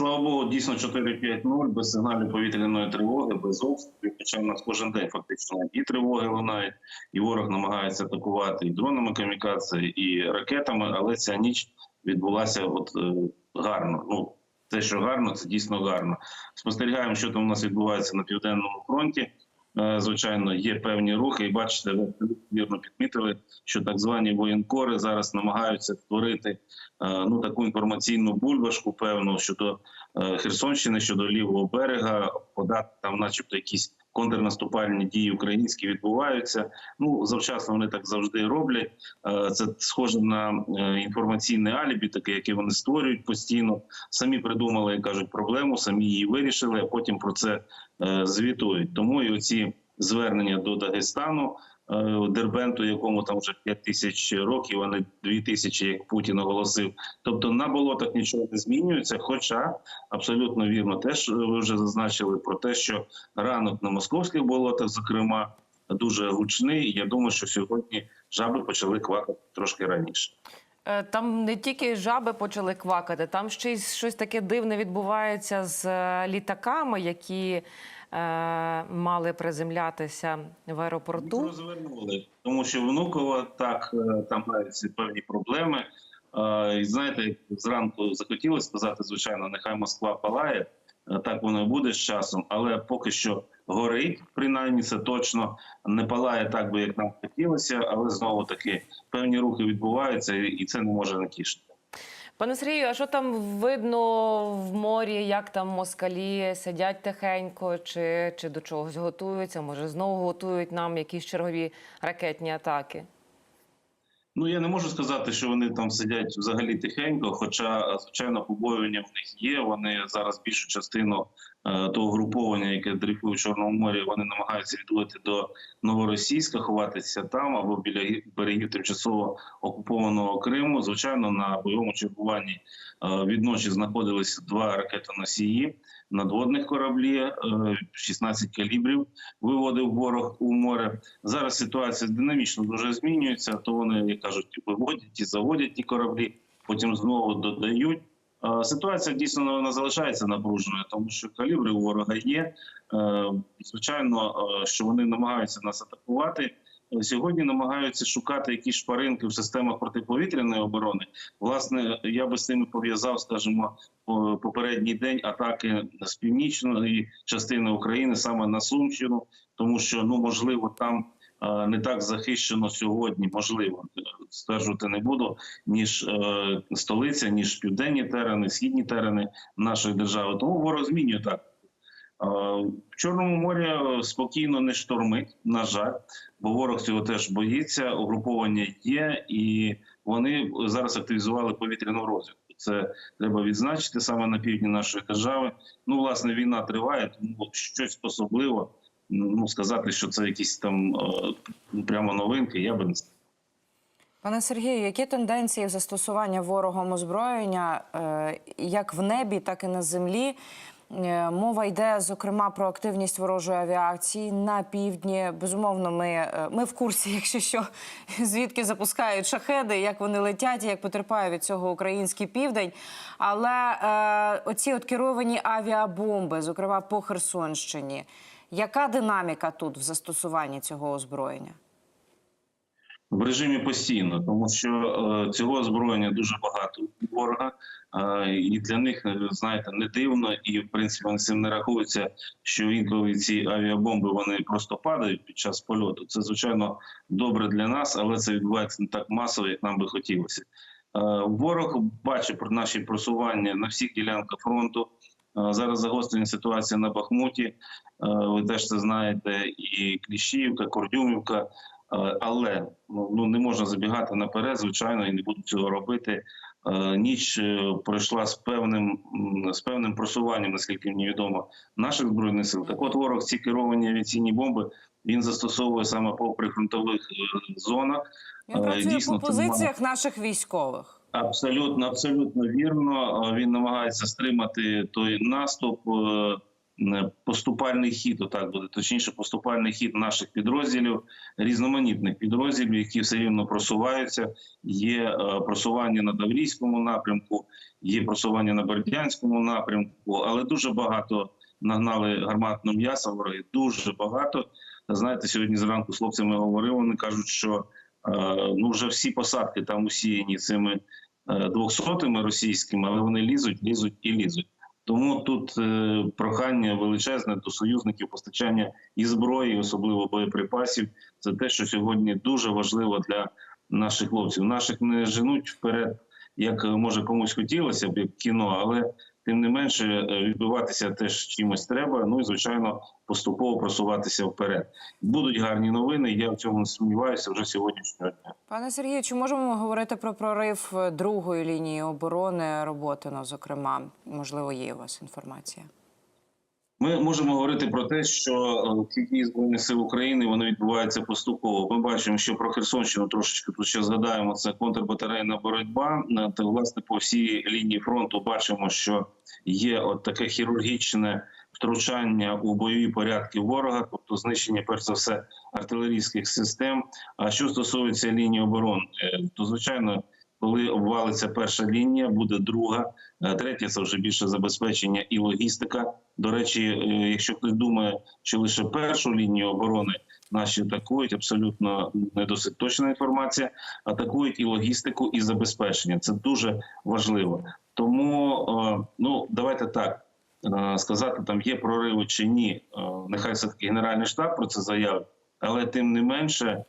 Слава Богу, дійсно 4-5-0, без сигналів повітряної тривоги, без обстрілів. Хоча в нас кожен день фактично і тривоги лунають, і ворог намагається атакувати і дронами камікації, і ракетами. Але ця ніч відбулася от е, гарно. Ну те, що гарно, це дійсно гарно. Спостерігаємо, що там у нас відбувається на південному фронті. Е, Звичайно, є певні рухи, і бачите, ви вірно підмітили, що так звані воєнкори зараз намагаються створити е, ну таку інформаційну бульбашку, певну щодо е, Херсонщини, щодо лівого берега, подати там, начебто, якісь контрнаступальні дії українські відбуваються. Ну завчасно вони так завжди роблять. Е, Це схоже на е, інформаційне алібі, таке, яке вони створюють постійно. Самі придумали, як кажуть, проблему, самі її вирішили, а потім про це е, звітують. Тому і оці звернення до Дагестану. Е, Дербенту, якому там вже 5 тисяч років, а не 2 тисячі, як Путін оголосив. Тобто на болотах нічого не змінюється. Хоча абсолютно вірно, теж ви вже зазначили про те, що ранок на московських болотах, зокрема, дуже гучний. Я думаю, що сьогодні жаби почали квакати трошки раніше. Е, Там не тільки жаби почали квакати, там ще й щось таке дивне відбувається з е, літаками, які е, мали приземлятися в аеропорту. розвернули, тому що внуково так е, там маються певні проблеми. Е, І знаєте, зранку захотіли сказати, звичайно, нехай Москва палає. Е, Так воно і буде з часом, але поки що горить, принаймні це точно не палає так би, як нам хотілося, але знову таки певні рухи відбуваються, і- це не може не тішити. Пане Сергію, а що там видно в морі? Як там москалі сидять тихенько, чи, чи до чогось готуються? Може, знову готують нам якісь чергові ракетні атаки? Ну я не можу сказати, що вони там сидять взагалі тихенько. Хоча, звичайно, побоювання в них є. Вони зараз більшу частину того груповання, яке дрейфує в Чорному морі, вони намагаються відводити до новоросійська, ховатися там або біля берегів тимчасово окупованого Криму. Звичайно, на бойовому чергуванні е, відночі знаходились два ракетоносії надводних кораблі, е, 16 калібрів виводив ворог у море. Зараз ситуація динамічно дуже змінюється. То вони, як кажуть, виводять і заводять ті кораблі, потім знову додають. Е, Ситуація дійсно вона залишається напруженою, тому що калібри у ворога є. Е, Звичайно, е, що вони намагаються нас атакувати. Сьогодні намагаються шукати якісь шпаринки в системах протиповітряної оборони. Власне, я би з цим пов'язав, скажімо, по- попередній день атаки з північної частини України саме на Сумщину, тому що ну можливо там не так захищено сьогодні, можливо, е, стверджувати не буду, ніж е, столиця, ніж південні терени, східні терени нашої держави. Тому ворог змінює так. Е, В Чорному морі е, спокійно не штормить, на жаль, бо ворог цього теж боїться. Угруповання є, і вони зараз активізували повітряну розвідку. Це треба відзначити саме на півдні нашої держави. Ну, власне, війна триває, тому щось особливо. Ну сказати, що це якісь там е, прямо новинки, я би не сказав. Пане Сергію, які тенденції в застосування ворогом озброєння е, як в небі, так і на землі? Е, Мова йде зокрема про активність ворожої авіації на півдні. Безумовно, ми, е, ми в курсі, якщо що, звідки запускають шахеди, як вони летять, і як потерпає від цього український південь. Але е, оці от керовані авіабомби, зокрема по Херсонщині, яка динаміка тут в застосуванні цього озброєння? В режимі постійно, тому що е, цього озброєння дуже багато у ворога, е, і для них е, знаєте не дивно, і в принципі вони цим не рахуються, що інколи ці авіабомби вони просто падають під час польоту. Це звичайно добре для нас, але це відбувається не так масово, як нам би хотілося. Ворог бачить про наші просування на всіх ділянках фронту. Зараз загострена ситуація на Бахмуті. Ви теж це знаєте, і Кліщівка, Кордюмівка. Е, Але ну ну, не можна забігати наперед, звичайно, і не буду цього робити. Е, Ніч е, пройшла з певним з певним просуванням, наскільки мені відомо, наших збройних сил. Так от ворог ці керовані авіаційні бомби він застосовує саме по прифронтових зонах. Він працює дійсно, по позиціях наших військових. Абсолютно, абсолютно вірно. Він намагається стримати той наступ. Е, поступальний хід, отак буде точніше, поступальний хід наших підрозділів, різноманітних підрозділів, які все рівно просуваються. Є е, просування на Таврійському напрямку, є просування на Бердянському напрямку, але дуже багато нагнали гарматного м'яса вороги. Дуже багато. Знаєте, сьогодні зранку з хлопцями говорив. Вони кажуть, що е, ну вже всі посадки там усіяні цими двохсотими російськими, але вони лізуть, лізуть і лізуть. Тому тут е, прохання величезне до союзників постачання і зброї, особливо боєприпасів. Це те, що сьогодні дуже важливо для наших хлопців. Наших не женуть вперед, як е, може комусь хотілося б, як кіно, але тим не менше е, відбиватися теж чимось треба. Ну і звичайно поступово просуватися вперед. Будуть гарні новини. Я в цьому не сумніваюся вже сьогоднішнього дня. Пане Сергію, чи можемо ми говорити про прорив е, другої лінії оборони Роботино, зокрема? Можливо, є у вас інформація? Ми можемо говорити про те, що е, ці збройних сил України вони відбуваються поступово. Ми бачимо, що про Херсонщину трошечки тут ще згадаємо. Це контрбатарейна боротьба. Е, Та власне по всій лінії фронту бачимо, що є от таке хірургічне втручання у бойові порядки ворога, тобто знищення, перш за все, артилерійських систем. А що стосується лінії оборони, е, то звичайно. Коли обвалиться перша лінія, буде друга, Е, третя це вже більше забезпечення і логістика. До речі, е, якщо хтось думає, що лише першу лінію оборони наші атакують, абсолютно не досить точна інформація. Атакують і логістику, і забезпечення. Це дуже важливо. Тому е, ну давайте так сказати, там є прориви чи ні. Нехай все таки генеральний штаб про це заявить, але тим не менше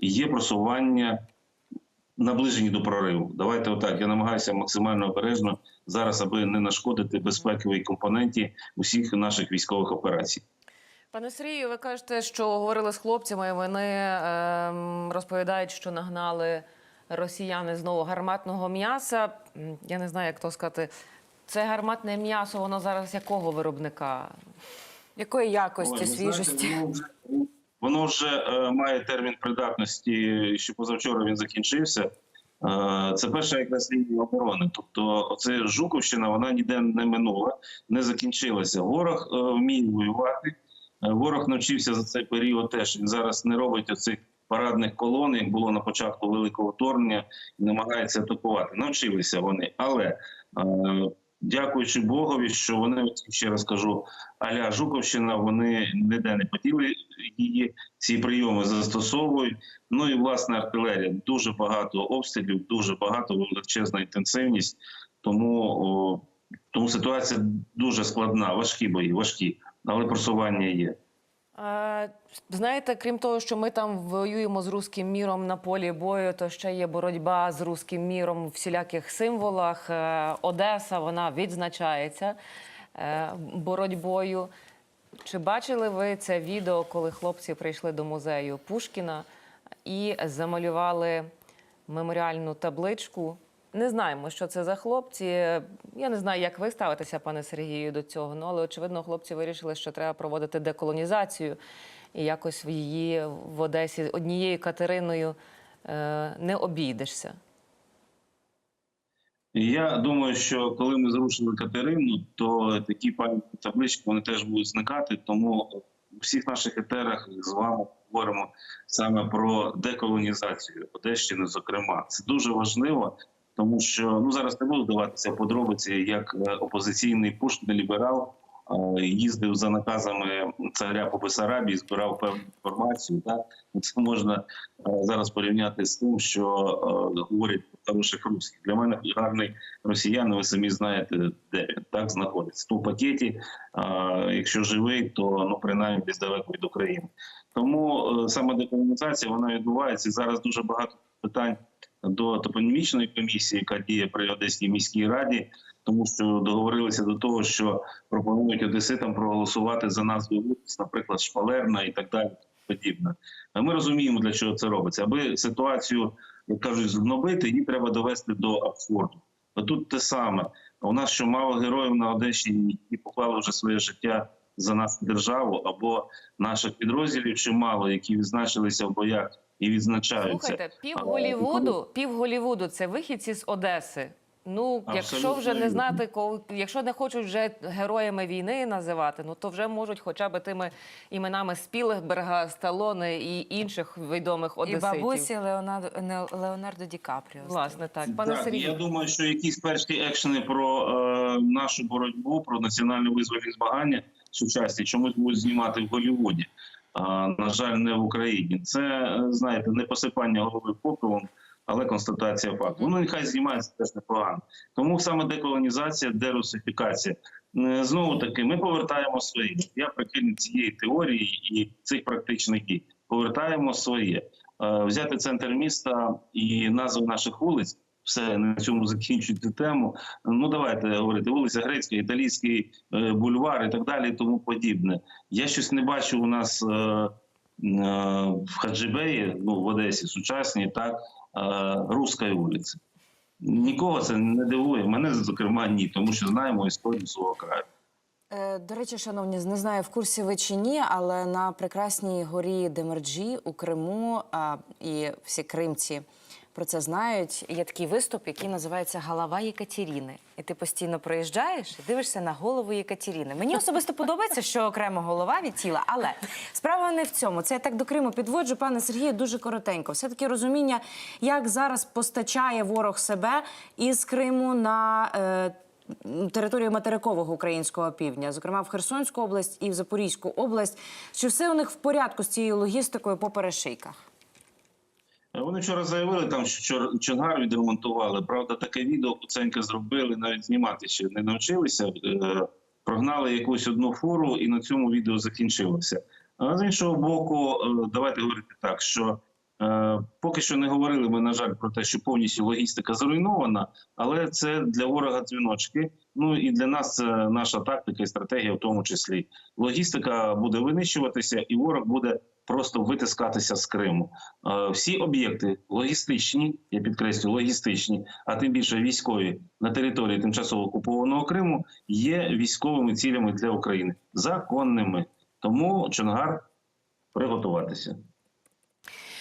є просування наближені до прориву. Давайте отак. Я намагаюся максимально обережно зараз, аби не нашкодити безпековій компоненті усіх наших військових операцій. Пане Сергію, ви кажете, що говорили з хлопцями. Вони ем, розповідають, що нагнали росіяни знову гарматного м'яса. Я не знаю, як то сказати. Це гарматне м'ясо, воно зараз якого виробника? Якої якості, Ой, ви знаєте, свіжості? Воно вже, е, має термін придатності. Ще позавчора він закінчився. Е, це перша якраз лінія оборони. Тобто, оце Жуковщина, вона ніде не минула, не закінчилася. Ворог е, вміє воювати. Ворог навчився за цей період теж. Він зараз не робить оцих парадних колон, як було на початку великого вторгнення, і намагається атакувати. Навчилися вони, але дякуючи Богові, що вони ще раз кажу, аля Жуковщина, вони ніде не поділи її. Ці прийоми застосовують. Ну і власне артилерія. Дуже багато обстрілів, дуже багато величезна інтенсивність. Тому, о, тому ситуація дуже складна, важкі бої, важкі, але просування є. Знаєте, крім того, що ми там воюємо з руським міром на полі бою, то ще є боротьба з руським міром у всіляких символах. Е, Одеса вона відзначається е, боротьбою. Чи бачили ви це відео, коли хлопці прийшли до музею Пушкіна і замалювали меморіальну табличку? Не знаємо, що це за хлопці. Я не знаю, як ви ставитеся, пане Сергію, до цього. Ну, але очевидно, хлопці вирішили, що треба проводити деколонізацію, і якось в її в Одесі однією Катериною е, не обійдешся. Я думаю, що коли ми зрушили Катерину, то такі пам'ятні таблички вони теж будуть зникати. Тому у всіх наших етерах з вами говоримо саме про деколонізацію Одещини. Зокрема, це дуже важливо, тому що ну зараз не буду даватися подробиці, як опозиційний опозиційний не ліберал е, їздив за наказами царя по Бесарабії, збирав певну інформацію. Так це можна е, зараз порівняти з тим, що е, говорять хороших русських. Для мене гарний росіян. Ви самі знаєте, де він так знаходиться. В пакеті, якщо живий, то ну принаймні десь далеко від України. Тому е, саме деколонізація вона відбувається. Зараз дуже багато питань до топонімічної комісії, яка діє при Одеській міській раді, тому що договорилися до того, що пропонують одеситам проголосувати за назву вулиць, наприклад, Шпалерна і так далі. Подібне. А Ми розуміємо, для чого це робиться. Аби ситуацію, як кажуть, згнобити, її треба довести до абсурду. А тут те саме. У нас що мало героїв на Одещині, які поклали вже своє життя за нашу державу, або наших підрозділів чимало, які відзначилися в боях і відзначаються. Слухайте, пів Голівуду, пів Голівуду це вихідці з Одеси. Ну, якщо вже не знати, коли, якщо не хочуть вже героями війни називати, ну то вже можуть хоча б тими іменами Спілберга, Сталоне і інших відомих І бабусі Леонардо, не- Леонардо Ді Капріо. Власне, так. Пане так, Сергію. я думаю, що якісь перші екшени про е, нашу боротьбу, про національне визвольні змагання сучасні чомусь будуть знімати в Голлівуді. А, на жаль, не в Україні. Це е, знаєте, не посипання голови попелом, але констатація факту. Ну нехай знімається теж непогано. Тому саме деколонізація, дерусифікація. Знову таки, ми повертаємо своє. Я прихильник цієї теорії і цих практичних дій. Повертаємо своє. Е, Взяти центр міста і назви наших вулиць. Все на цьому закінчуйте тему. Ну давайте говорити вулиця Грецька, італійський е, бульвар і так далі, і тому подібне. Я щось не бачу у нас е, в Хаджибеї, ну в Одесі, сучасній, так е, руської вулиці. Нікого це не дивує. Мене зокрема ні, тому що знаємо історію свого краю. Е, До речі, шановні, не знаю, в курсі ви чи ні, але на прекрасній горі Демерджі у Криму і всі кримці про це знають. Є такий виступ, який називається Голова Єкатеріни. І ти постійно проїжджаєш і дивишся на голову Єкатеріни. Мені особисто подобається, що окремо голова від тіла, але справа не в цьому. Це я так до Криму підводжу, пане Сергію, дуже коротенько. Все таки розуміння, як зараз постачає ворог себе із Криму на. Е, територію материкового українського півдня, зокрема в Херсонську область і в Запорізьку область. Чи все у них в порядку з цією логістикою по перешийках? Вони вчора заявили, там, що Чонгар відремонтували. Правда, таке відео Куценька зробили, навіть знімати ще не навчилися. Е, Прогнали якусь одну фуру, і на цьому відео закінчилося. А з іншого боку, е, давайте говорити так, що поки що не говорили ми, на жаль, про те, що повністю логістика зруйнована, але це для ворога дзвіночки. Ну і для нас це наша тактика і стратегія, в тому числі. Логістика буде винищуватися, і ворог буде просто витискатися з Криму. Е, Всі об'єкти логістичні, я підкреслю, логістичні, а тим більше військові на території тимчасово окупованого Криму є військовими цілями для України законними. Тому Чонгар приготуватися.